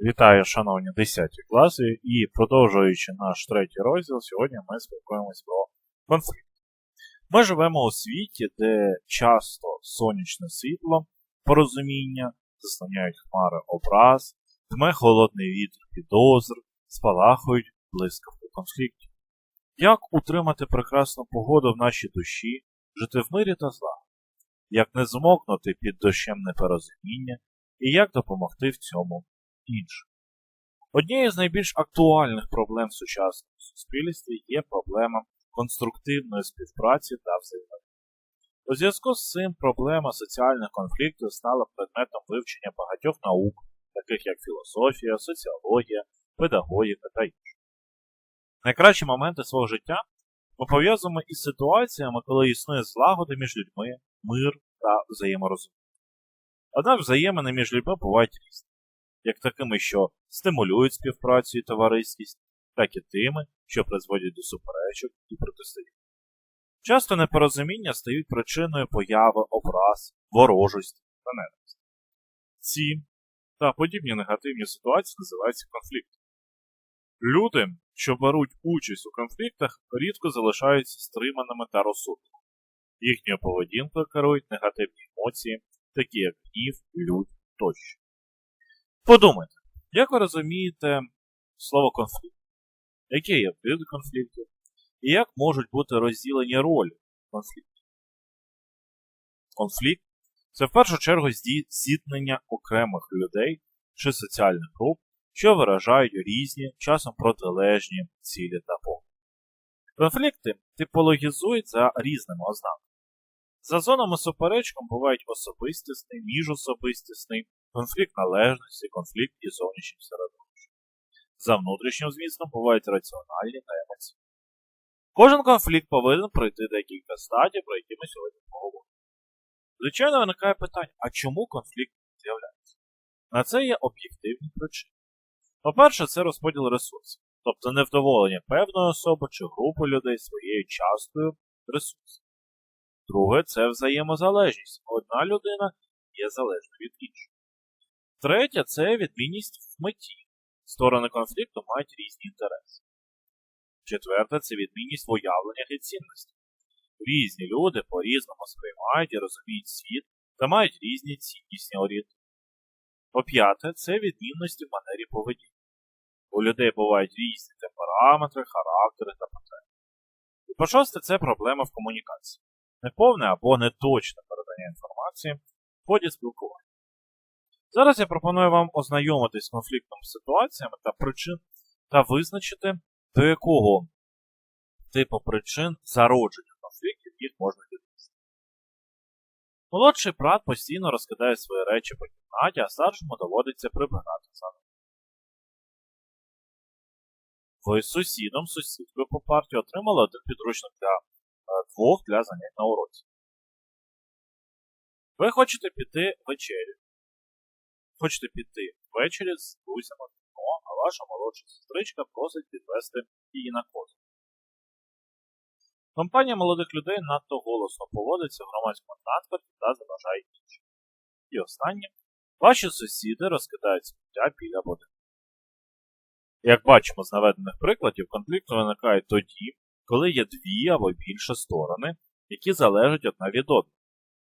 Вітаю, шановні 10 класи, і продовжуючи наш третій розділ, сьогодні ми спілкуємось про конфлікт. Ми живемо у світі, де часто сонячне світло, порозуміння, заслоняють хмари образ, дме холодний вітер підозр, спалахують блискавки конфліктів. Як утримати прекрасну погоду в нашій душі, жити в мирі та зла? Як не змокнути під дощем непорозуміння, і як допомогти в цьому іншим. Однією з найбільш актуальних проблем в сучасному суспільстві є проблема конструктивної співпраці та взаємодії. У зв'язку з цим проблема соціальних конфліктів стала предметом вивчення багатьох наук, таких як філософія, соціологія, педагогіка та інші. Найкращі моменти свого життя ми пов'язуємо із ситуаціями, коли існує злагода між людьми, мир та взаєморозуміння. Однак взаємини між людьми бувають різні як такими, що стимулюють співпрацю і товариськість, так і тими, що призводять до суперечок і протистояння. Часто непорозуміння стають причиною появи образ, ворожості та ненависті. Ці та подібні негативні ситуації називаються конфліктом. Люди, що беруть участь у конфліктах, рідко залишаються стриманими та розсудними. Їхньою поведінкою керують негативні емоції, такі як гнів, лють тощо. Подумайте, як ви розумієте слово конфлікт? Які є види конфліктів? І як можуть бути розділені ролі конфліктів? Конфлікт це в першу чергу зіткнення окремих людей чи соціальних груп, що виражають різні, часом протилежні цілі та погляди. Конфлікти типологізують за різними ознаками. За зонами суперечком бувають особистісний, міжособистісний, конфлікт належності, конфлікт із зовнішнім середовищем. За внутрішнім змістом бувають раціональні та емоційні. Кожен конфлікт повинен пройти декілька стадій, про які ми сьогодні поговоримо. Звичайно, виникає питання, а чому конфлікт з'являється? На це є об'єктивні причини. По-перше, це розподіл ресурсів, тобто невдоволення певної особи чи групи людей своєю часткою ресурсів. Друге, це взаємозалежність. Одна людина є залежна від іншої. Третє це відмінність в меті. Сторони конфлікту мають різні інтереси. Четверте це відмінність в уявленнях і цінностях. Різні люди по-різному сприймають і розуміють світ та мають різні ціннісні орієнтири. По п'яте це відмінності в манері поведінки. У людей бувають різні темпераметри, характери та потреби. І по шосте це проблема в комунікації. Неповне або неточне передання інформації в ході спілкування. Зараз я пропоную вам ознайомитись з конфліктними ситуаціями та причин та визначити, до якого типу причин зародження конфліктів їх можна віднести. Молодший брат постійно розкидає свої речі по кімнаті, а старшому доводиться прибирати за ним. Ви з сусідом, сусідкою по партії отримали один підручник для е, двох для занять на уроці. Ви хочете піти вечерю. Хочете піти ввечері з друзями в кіно, а ваша молодша сестричка просить підвести її на козу. Компанія молодих людей надто голосно поводиться в громадському транспорті та заважає іншим. І останнє, ваші сусіди розкидають сміття біля води. Як бачимо з наведених прикладів, конфлікт виникає тоді, коли є дві або більше сторони, які залежать одна від одної.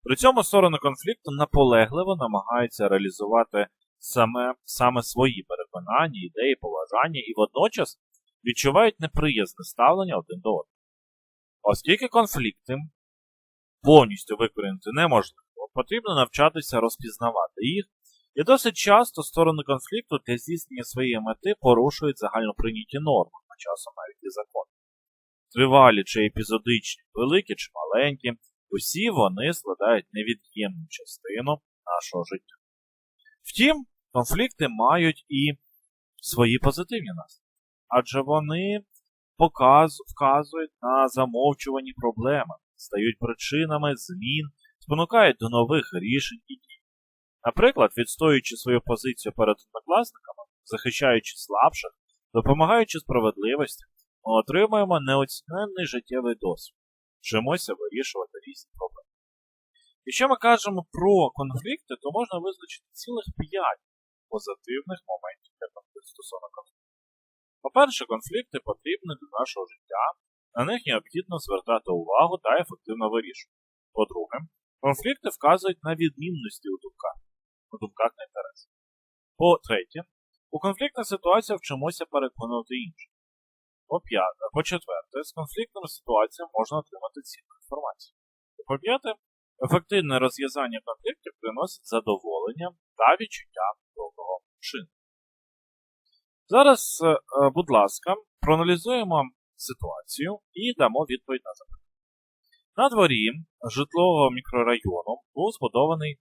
При цьому сторони конфлікту наполегливо намагаються реалізувати саме саме свої переконання, ідеї, поважання і водночас відчувають неприязне ставлення один до одного. Оскільки конфлікти повністю викорінити неможливо, потрібно навчатися розпізнавати їх, і досить часто сторони конфлікту для здійснення своєї мети порушують загальноприйняті норми, а часом навіть і закони. Тривалі чи епізодичні, великі чи маленькі, Усі вони складають невід'ємну частину нашого життя. Втім, конфлікти мають і свої позитивні наслідки, адже вони показ, вказують на замовчувані проблеми, стають причинами змін, спонукають до нових рішень і дій. Наприклад, відстоюючи свою позицію перед однокласниками, захищаючи слабших, допомагаючи справедливості, ми отримуємо неоціненний життєвий досвід вчимося вирішувати різні проблеми. Якщо ми кажемо про конфлікти, то можна визначити цілих 5 позитивних моментів для стосовно конфлікту. По-перше, конфлікти потрібні для нашого життя, на них необхідно звертати увагу та ефективно вирішувати. По-друге, конфлікти вказують на відмінності у думках, у думках на інтерес. По-третє, у конфліктних ситуаціях вчимося переконувати інших. По-п'яте, по-четверте, з конфліктними ситуаціями можна отримати цінну інформацію. По-п'яте, ефективне розв'язання конфліктів приносить задоволення та відчуття доброго вчинку. Зараз, е, е, будь ласка, проаналізуємо ситуацію і дамо відповідь на запитання. На дворі житлового мікрорайону був збудований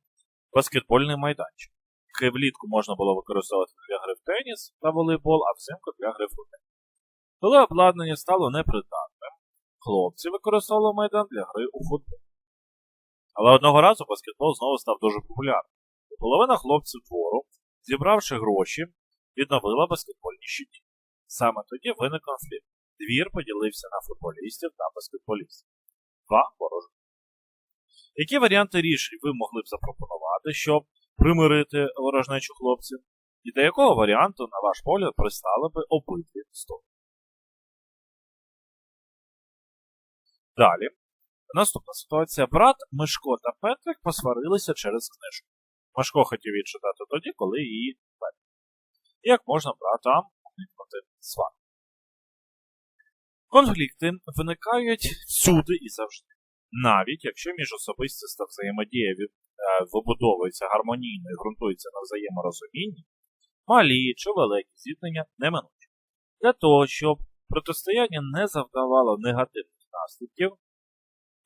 баскетбольний майданчик, який влітку можна було використовувати для гри в теніс та волейбол, а взимку для гри в футбол. Коли обладнання стало непридатним, хлопці використовували майдан для гри у футбол. Але одного разу баскетбол знову став дуже популярним. І половина хлопців двору, зібравши гроші, відновила баскетбольні щиті. Саме тоді виник конфлікт. Двір поділився на футболістів та баскетболістів. Два ворожі. Які варіанти рішень ви могли б запропонувати, щоб примирити ворожнечу хлопців? І до якого варіанту, на ваш погляд, пристали би обидві сторони? Далі. Наступна ситуація. Брат Мишко та Петрик посварилися через книжку. Мишко хотів її читати тоді, коли її Петрик. Як можна братам уникнути свар? Конфлікти виникають всюди і завжди. Навіть якщо міжособистіста взаємодія е, вибудовується гармонійно і ґрунтується на взаєморозумінні, малі чи великі зіткнення неминучі. Для того, щоб протистояння не завдавало негативних наслідків,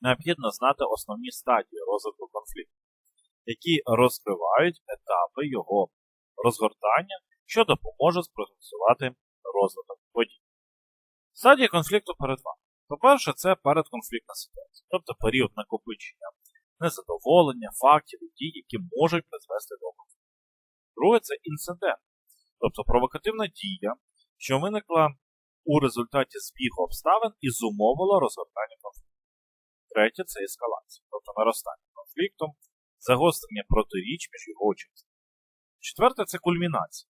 необхідно знати основні стадії розвитку конфлікту, які розкривають етапи його розгортання, що допоможе спрогнозувати розвиток подій. Стадія конфлікту перед вами. По-перше, це передконфліктна ситуація, тобто період накопичення незадоволення, фактів і дій, які можуть призвести до конфлікту. Друге це інцидент, тобто провокативна дія, що виникла у результаті збігу обставин і зумовила розгортання конфлікту. Третє це ескалація, тобто наростання конфлікту, загострення протиріч між його учасниками. Четверте це кульмінація,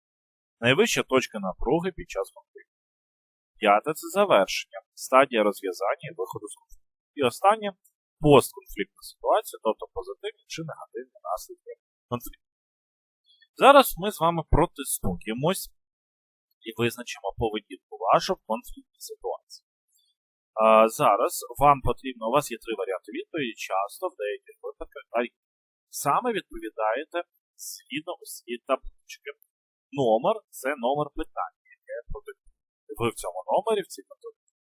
найвища точка напруги під час конфлікту. П'яте це завершення, стадія розв'язання і виходу з конфлікту. І останнє постконфліктна ситуація, тобто позитивні чи негативні наслідки конфлікту. Зараз ми з вами протестуємось і визначимо поведінку вашу в конфліктній ситуації. А, зараз вам потрібно, у вас є три варіанти відповіді, часто в деяких випадках варіант. Саме відповідаєте згідно усі таблички. Номер це номер питання, яке продиктує. Ви в цьому номері, в цій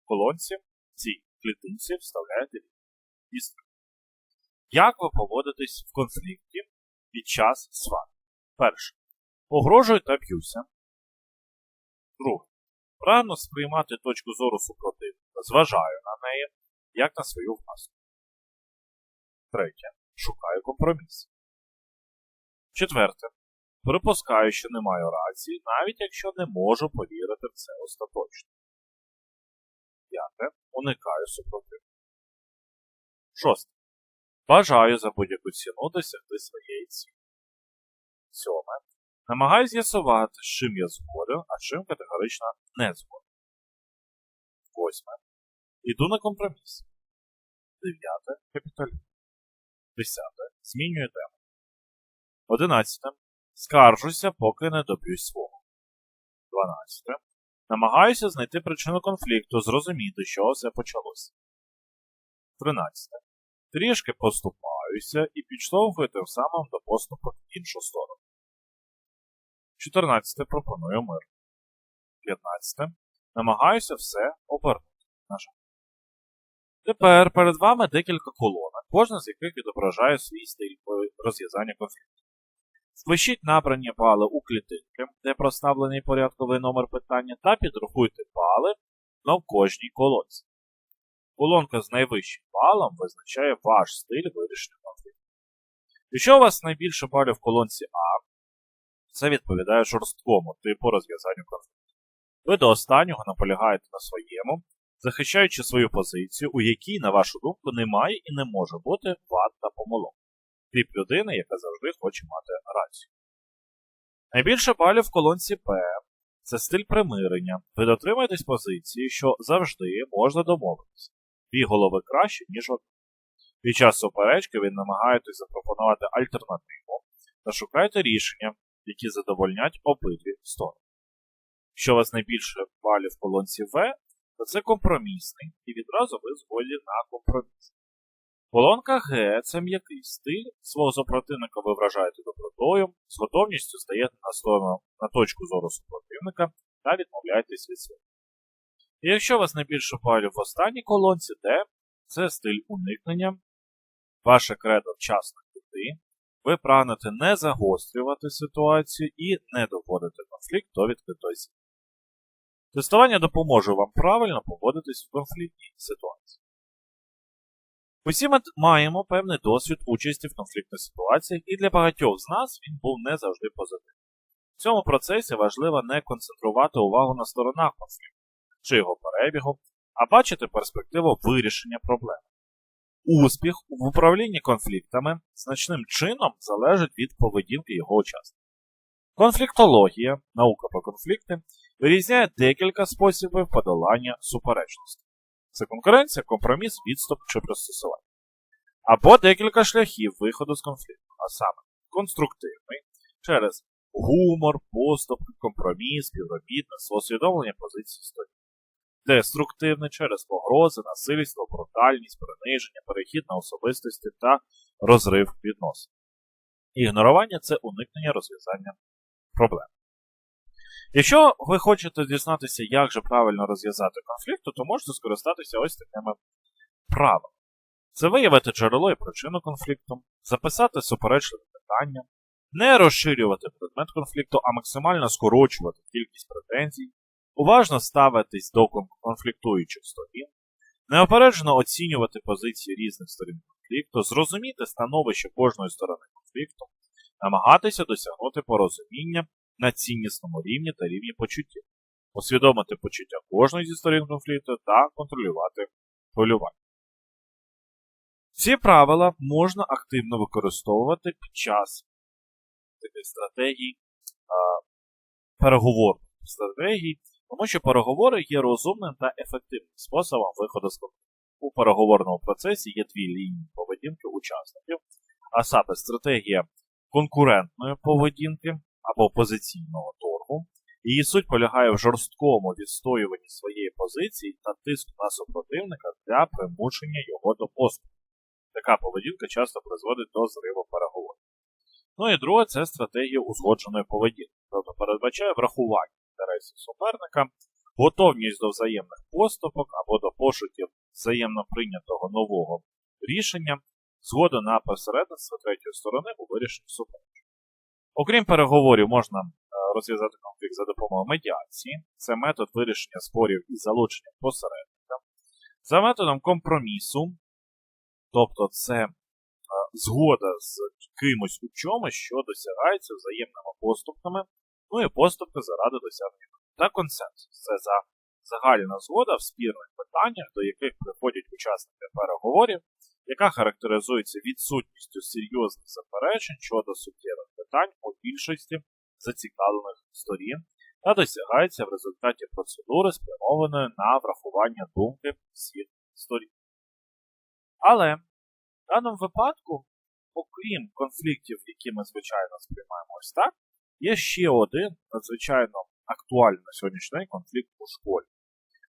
колонці, в цій клітинці вставляєте відповідь. Як ви поводитесь в конфлікті під час сварки? Перше. Погрожую та б'юся. Друге. Правильно сприймати точку зору супротивника, зважаю на неї, як на свою власну. Третє. Шукаю компроміс. Четверте. Припускаю, що не маю рації, навіть якщо не можу повірити в це остаточно. П'яте. Уникаю супротивника. Шосте. Бажаю за будь-яку ціну досягти своєї цілі. Сьоме. Намагаюсь з'ясувати, з чим я згоден, а чим категорично не згоден. Восьме. Йду на компроміс. Дев'яте. Капіталізм. Десяте. Змінюю тему. Одинадцяте. Скаржуся, поки не доб'юсь свого. Дванадцяте. Намагаюся знайти причину конфлікту, зрозуміти, чого все почалося. Тринадцяте. Трішки поступаюся і підштовхую тим самим до поступу в іншу сторону. 14. Пропоную мир. 15. Намагаюся все обернути. На жаль. Тепер перед вами декілька колонок, кожна з яких відображає свій стиль розв'язання конфлікту. Впишіть набрані бали у клітинки, де проставлений порядковий номер питання, та підрахуйте бали на кожній колонці. Колонка з найвищим балом визначає ваш стиль вирішення конфлікту. Якщо у вас найбільше балів в колонці А, це відповідає жорсткому типу розв'язанню конфлікту. Ви до останнього наполягаєте на своєму, захищаючи свою позицію, у якій, на вашу думку, немає і не може бути вад та помилок. Тип людини, яка завжди хоче мати рацію. Найбільше балів в колонці Б це стиль примирення. Ви дотримуєтесь позиції, що завжди можна домовитися. Дві голови краще, ніж одна. Під час суперечки ви намагаєтесь запропонувати альтернативу та шукаєте рішення, які задовольнять обидві сторони. Що вас найбільше балів в колонці В, то це компромісний, і відразу ви згодні на компроміс. Колонка Г це м'який стиль, свого супротивника ви вражаєте добротою, з готовністю стаєте на сторону на точку зору супротивника та відмовляєтесь від свого. І якщо вас найбільше балів в останній колонці Д, це стиль уникнення, ваше кредо вчасно піти, ви прагнете не загострювати ситуацію і не доводити конфлікт до відкритої сім'ї. Тестування допоможе вам правильно поводитись в конфліктній ситуації. Усі ми маємо певний досвід участі в конфліктних ситуаціях, і для багатьох з нас він був не завжди позитивним. В цьому процесі важливо не концентрувати увагу на сторонах конфлікту чи його перебігу, а бачити перспективу вирішення проблеми. Успіх в управлінні конфліктами значним чином залежить від поведінки його учасників. Конфліктологія, наука про конфлікти, вирізняє декілька способів подолання суперечності. Це конкуренція, компроміс, відступ чи пристосування. Або декілька шляхів виходу з конфлікту, а саме конструктивний через гумор, поступ, компроміс, співробітництво, усвідомлення позицій сторін. Деструктивний через погрози, насильство, брутальність, приниження, перехід на особистості та розрив відносин. Ігнорування це уникнення розв'язання проблем. Якщо ви хочете дізнатися, як же правильно розв'язати конфлікт, то можете скористатися ось такими правилами. Це виявити джерело і причину конфлікту, записати суперечливе питання, не розширювати предмет конфлікту, а максимально скорочувати кількість претензій, уважно ставитись до конфліктуючих сторін, неопереджено оцінювати позиції різних сторін конфлікту, зрозуміти становище кожної сторони конфлікту, намагатися досягнути порозуміння на ціннісному рівні та рівні почуттів, усвідомити почуття кожної зі сторін конфлікту та контролювати хвилювання. Ці правила можна активно використовувати під час таких стратегій переговорних стратегій, тому що переговори є розумним та ефективним способом виходу з конфлікту. У переговорному процесі є дві лінії поведінки учасників, а саме стратегія конкурентної поведінки або позиційного торгу. Її суть полягає в жорсткому відстоюванні своєї позиції та тиску на супротивника для примушення його до поступу. Така поведінка часто призводить до зриву переговорів. Ну і друге, це стратегія узгодженої поведінки, тобто передбачає врахування інтересів суперника, готовність до взаємних поступок або до пошуків взаємно прийнятого нового рішення, згода на посередництво третьої сторони у вирішенні суперечки. Окрім переговорів, можна розв'язати конфлікт за допомогою медіації, це метод вирішення спорів із залученням посередника, за методом компромісу, тобто це згода з кимось у чомусь, що досягається взаємними поступками, ну і поступки заради досягнення. Та консенсус це за загальна згода в спірних питаннях, до яких приходять учасники переговорів, яка характеризується відсутністю серйозних заперечень щодо суттєвих питань у більшості зацікавлених сторін та досягається в результаті процедури, спрямованої на врахування думки всіх сторін. Але в даному випадку, окрім конфліктів, які ми звичайно сприймаємо ось так, є ще один надзвичайно актуальний на сьогоднішній день конфлікт у школі.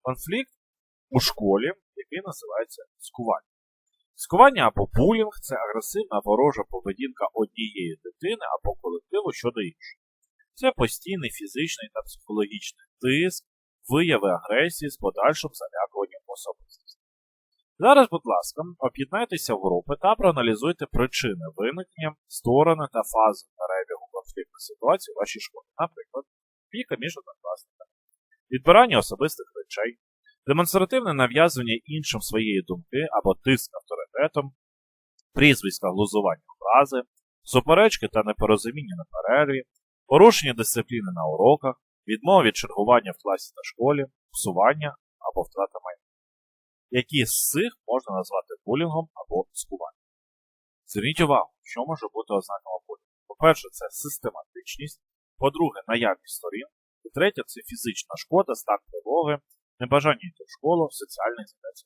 Конфлікт у школі, який називається скування. Скування або булінг це агресивна ворожа поведінка однієї дитини або колективу щодо іншого. Це постійний фізичний та психологічний тиск, вияви агресії з подальшим залякуванням особистості. Зараз, будь ласка, об'єднайтеся в групи та проаналізуйте причини виникнення, сторони та фази перебігу конфліктної ситуації у вашій школі, наприклад, віка між однокласниками, відбирання особистих речей, демонстративне нав'язування іншим своєї думки або тиск авторитетом, прізвиська глузування фрази, суперечки та непорозуміння на перерві, порушення дисципліни на уроках, відмова від чергування в класі та школі, псування або втрата майна. Які з цих можна назвати булінгом або скуванням? Зверніть увагу, що може бути ознаками булінгу. По-перше, це систематичність, по-друге, наявність сторін, і третє це фізична шкода, стан тривоги, небажання йти в школу, соціальний зінець.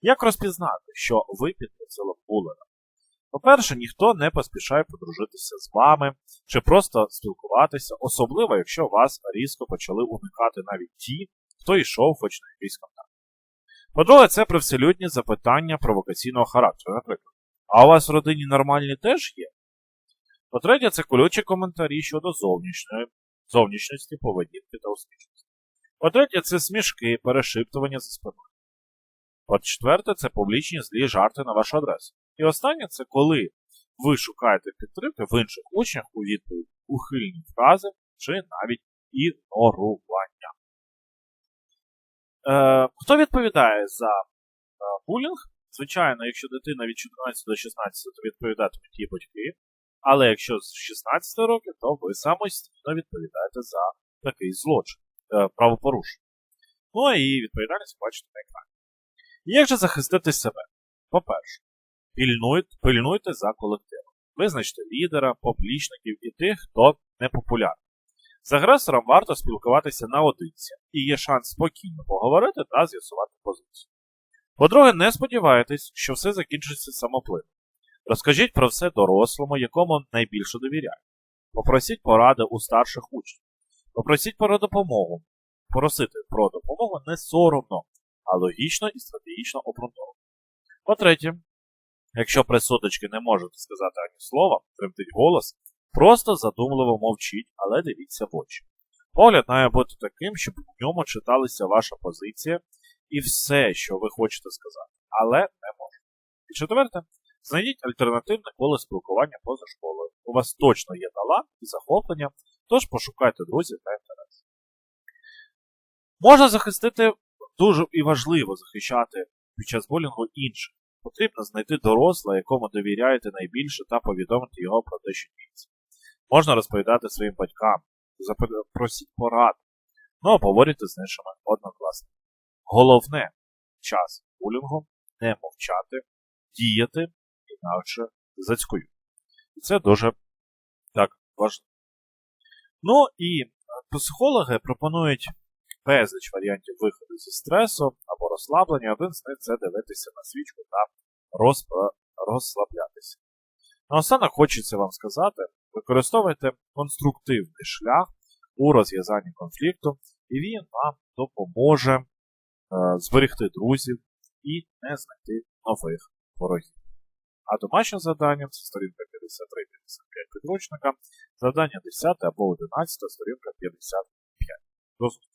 Як розпізнати, що ви під булера? По-перше, ніхто не поспішає подружитися з вами чи просто спілкуватися, особливо якщо вас різко почали уникати навіть ті, хто йшов хоч на якийсь контакт. По-друге, це привселюдні запитання провокаційного характеру, наприклад. А у вас в родині нормальні теж є? По-третє, це колючі коментарі щодо зовнішньої, зовнішності, поведінки та успішності. По-третє, це смішки, перешиптування за спиною. По-четверте, це публічні злі жарти на вашу адресу. І останнє це коли ви шукаєте підтримки в інших учнях у відповідь ухильні фрази чи навіть ігнорування. Е, хто відповідає за е, булінг? Звичайно, якщо дитина від 14 до 16, то відповідатимуть її батьки. Але якщо з 16 років, то ви самостійно відповідаєте за такий злочин, е, правопорушення. Ну і відповідальність бачите на екрані. Як же захистити себе? По-перше, пильнуйте, пильнуйте за колективом. Визначте лідера, поплічників і тих, хто непопулярний. З агресором варто спілкуватися наодинці, і є шанс спокійно поговорити та з'ясувати позицію. По-друге, не сподівайтесь, що все закінчиться самоплином. Розкажіть про все дорослому, якому найбільше довіряють. Попросіть поради у старших учнів. Попросіть про допомогу. Просити про допомогу не соромно, а логічно і стратегічно обґрунтовано. По-третє, якщо при сутички не можете сказати ані слова, тремтить голос, просто задумливо мовчіть, але дивіться в очі. Погляд має бути таким, щоб у ньому читалася ваша позиція і все, що ви хочете сказати, але не можете. І четверте, знайдіть альтернативне коло спілкування поза школою. У вас точно є талант і захоплення, тож пошукайте друзів та інтерес. Можна захистити дуже і важливо захищати під час булінгу інших. Потрібно знайти доросле, якому довіряєте найбільше, та повідомити його про те, що діється. Можна розповідати своїм батькам, запросіть порад, ну а поговорити з іншими однокласниками. Головне час булінгу не мовчати, діяти, інакше зацькую. І це дуже так важливо. Ну і психологи пропонують безліч варіантів виходу зі стресу або розслаблення. Один з них це дивитися на свічку та розп... розслаблятися. Наостанок хочеться вам сказати, використовуйте конструктивний шлях у розв'язанні конфлікту, і він вам допоможе е, зберегти друзів і не знайти нових ворогів. А домашнім завданням це сторінка 53-55 підручника, завдання 10 або 11, сторінка 55. До зустрічі.